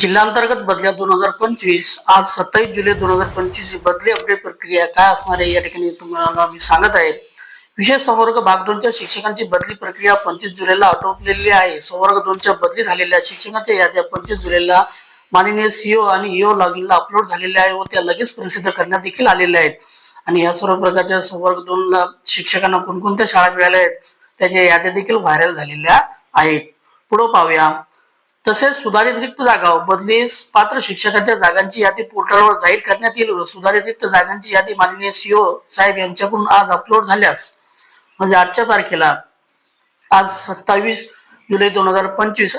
जिल्हांतर्गत बदल्या दोन हजार पंचवीस आज सत्तावीस जुलै दोन हजार पंचवीस बदली अपडेट प्रक्रिया काय असणार आहे? या ठिकाणी तुम्हाला मी सांगत आहे. विशेष संवर्ग भाग दोनच्या शिक्षकांची बदली प्रक्रिया पंचवीस जुलैला आटोपलेली आहे. संवर्ग दोनच्या बदली झालेल्या शिक्षकांच्या याद्या पंचवीस जुलैला माननीय सीओ आणि ईओ लॉगिनला अपलोड झालेल्या आहे व त्या लगेच प्रसिद्ध करण्यात देखील आलेल्या आहेत. आणि या सर्व प्रकारच्या संवर्ग दोनला शिक्षकांना कोणकोणत्या शाळा मिळाल्या आहेत? त्याच्या याद्या देखील व्हायरल झालेल्या आहेत. पुढे पाहूया. तसेच सुधारित रिक्त जागा बदलीस पात्र शिक्षकांच्या जागांची यादी पोर्टलवर जाहीर करण्यात येईल. सुधारित रिक्त जागांची यादी माननीय सीओ साहेब यांच्याकडून आज अपलोड झाल्यास म्हणजे आजच्या तारखेला आज सत्तावीस जुलै दोन हजार पंचवीस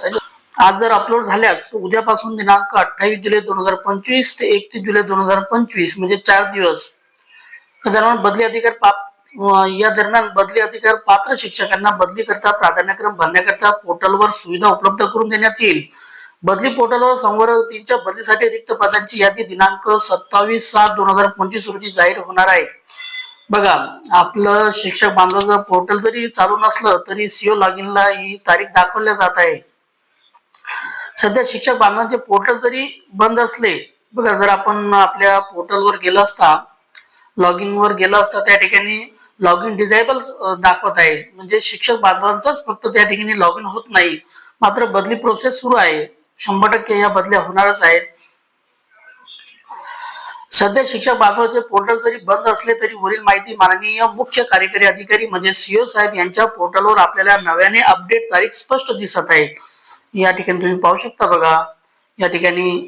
आज जर अपलोड झाल्यास उद्यापासून दिनांक अठ्ठावीस जुलै दोन हजार पंचवीस ते एकतीस जुलै दोन हजार पंचवीस म्हणजे चार दिवस. दरम्यान बदली अधिकार प्राप्त या दरम्यान बदली अधिकार पात्र शिक्षकांना बदली करता प्राधान्यक्रम भरण्याकरता पोर्टलवर सुविधा उपलब्ध करून देण्यात येईल. बदली पोर्टलवर संवर्गतींच्या बदलीसाठी रिक्त पदांची यादी दिनांक सत्तावीस सात दोन हजार पंचवीस रोजी जाहीर होणार आहे. बघा आपलं शिक्षक बांधवाचं पोर्टल जरी चालू नसलं तरी सीओ लॉगिनला ही तारीख दाखवल्या जात आहे. सध्या शिक्षक बांधवांचे पोर्टल जरी बंद असले बघा जर आपण आपल्या पोर्टलवर गेलो असता लॉग इन वर गेलं असता त्या ठिकाणी लॉग इन डिझेबल दाखवत आहे. म्हणजे शिक्षक बांधवांचाच फक्त त्या ठिकाणी लॉग इन होत नाही. मात्र बदली प्रोसेस सुरू आहे. शंभर टक्के या बदल्या होणारच आहेत. सध्या शिक्षक बांधवाचे पोर्टल जरी बंद असले तरी वरील माहिती माननीय मुख्य कार्यकारी अधिकारी म्हणजे सीओ साहेब यांच्या पोर्टलवर आपल्याला नव्याने अपडेट तारीख स्पष्ट दिसत आहे. या ठिकाणी तुम्ही पाहू शकता बघा. या ठिकाणी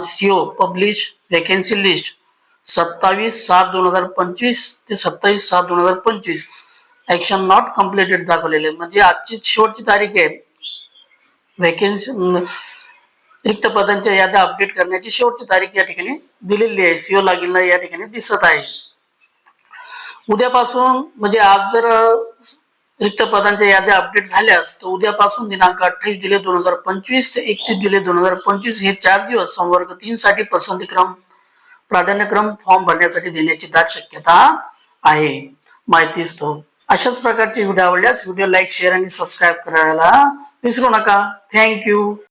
सीओ पब्लिश वेकेन्सी लिस्ट सत्तावीस सात दोन हजार पंचवीस ते सत्तावीस सात दोन हजार पंचवीस. ऍक्शन नॉट कम्प्लिटेड दाखवलेले. म्हणजे आजची शेवटची तारीख आहे. व्हॅकेन्सी रिक्त पदांच्या याद्या अपडेट करण्याची शेवटची तारीख या ठिकाणी दिलेली आहे. सीओ लॉगिनला या ठिकाणी दिसत आहे. उद्यापासून म्हणजे आज जर रिक्त पदांच्या याद्या अपडेट झाल्यास तर उद्यापासून दिनांक अठ्ठावीस जुलै दोन हजार पंचवीस ते एकतीस जुलै दोन हजार पंचवीस हे चार दिवस संवर्ग तीन साठी पसंतीक्रम प्राधान्यक्रम फॉर्म भरण्यासाठी देण्याची दाट शक्यता आहे. माहिती असतो. अशाच प्रकारचे व्हिडिओ आवडल्यास व्हिडिओ लाईक शेअर आणि सबस्क्राईब करायला विसरू नका. थँक्यू